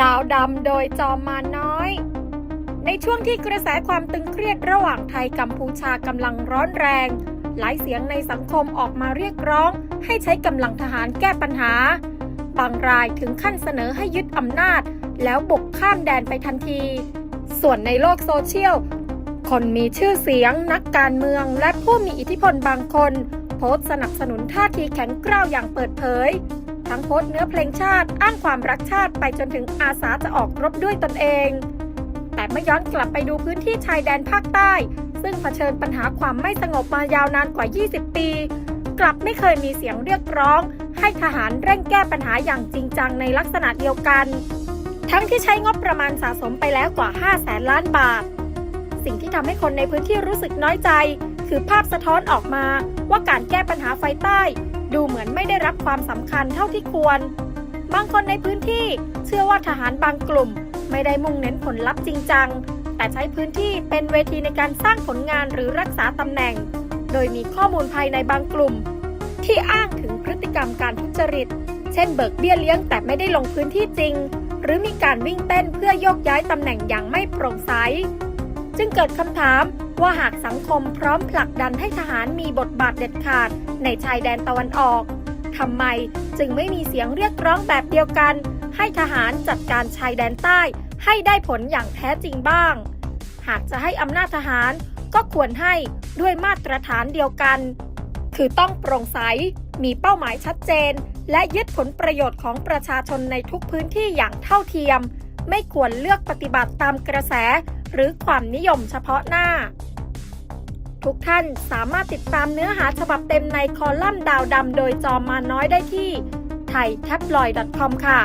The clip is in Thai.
ดาวดำโดยจอมมาน้อย ในช่วงที่กระแสความตึงเครียดระหว่างไทยกัมพูชากำลังร้อนแรง หลายเสียงในสังคมออกมาเรียกร้อง ให้ใช้กำลังทหารแก้ปัญหา บางรายถึงขั้นเสนอให้ยึดอำนาจ แล้วบุกข้ามแดนไปทันที ส่วนในโลกโซเชียล คนมีชื่อเสียง นักการเมือง และผู้มีอิทธิพลบางคน โพสต์สนับสนุนท่าทีแข็งกร้าวอย่างเปิดเผย ทั้งโพสต์เนื้อเพลงชาติ อ้างความรักชาติไปจนถึงอาสาจะออกรบด้วยตนเอง แต่เมื่อย้อนกลับไปดูพื้นที่ชายแดนภาคใต้ ซึ่งเผชิญปัญหาความไม่สงบมายาวนานกว่า 20 ปี กลับไม่เคยมีเสียงเรียกร้อง ให้ทหารเร่งแก้ปัญหาอย่างจริงจังในลักษณะเดียวกัน ทั้งที่ใช้งบประมาณสะสมไปแล้วกว่า 5 แสนล้านบาท สิ่งที่ทำให้คนในพื้นที่รู้สึกน้อยใจ คือภาพสะท้อนออกมาว่าการแก้ปัญหาไฟใต้ ดูเหมือนไม่ได้รับความสำคัญเท่าที่ควร บางคนในพื้นที่เชื่อว่าทหารบางกลุ่ม ไม่ได้มุ่งเน้นผลลัพธ์จริงจัง แต่ใช้พื้นที่เป็นเวทีในการสร้างผลงานหรือรักษาตำแหน่ง โดยมีข้อมูลภายในบางกลุ่ม ที่อ้างถึงพฤติกรรมการทุจริต เช่นเบิกเบี้ยเลี้ยงแต่ไม่ได้ลงพื้นที่จริง หรือมีการวิ่งเต้นเพื่อโยกย้ายตำแหน่งอย่างไม่โปร่งใส จึงเกิดคำถามว่าหากสังคมพร้อมผลักดันให้ทหารมีบทบาทเด็ดขาดในชายแดนตะวันออกทำไมจึงไม่มีเสียงเรียกร้องแบบเดียวกัน ให้ทหารจัดการชายแดนใต้ให้ได้ผลอย่างแท้จริงบ้าง หากจะให้อำนาจทหารก็ควรให้ด้วยมาตรฐานเดียวกัน คือต้องโปร่งใส มีเป้าหมายชัดเจน และยึดผลประโยชน์ของประชาชนในทุกพื้นที่อย่างเท่าเทียม ไม่ควรเลือกปฏิบัติตามกระแส หรือความนิยมเฉพาะหน้า ทุกท่านสามารถติดตามเนื้อหาฉบับเต็มในคอลัมน์ดาวดำโดยจอมมาน้อยได้ที่ไทยแท็บลอย c o m ค่ะ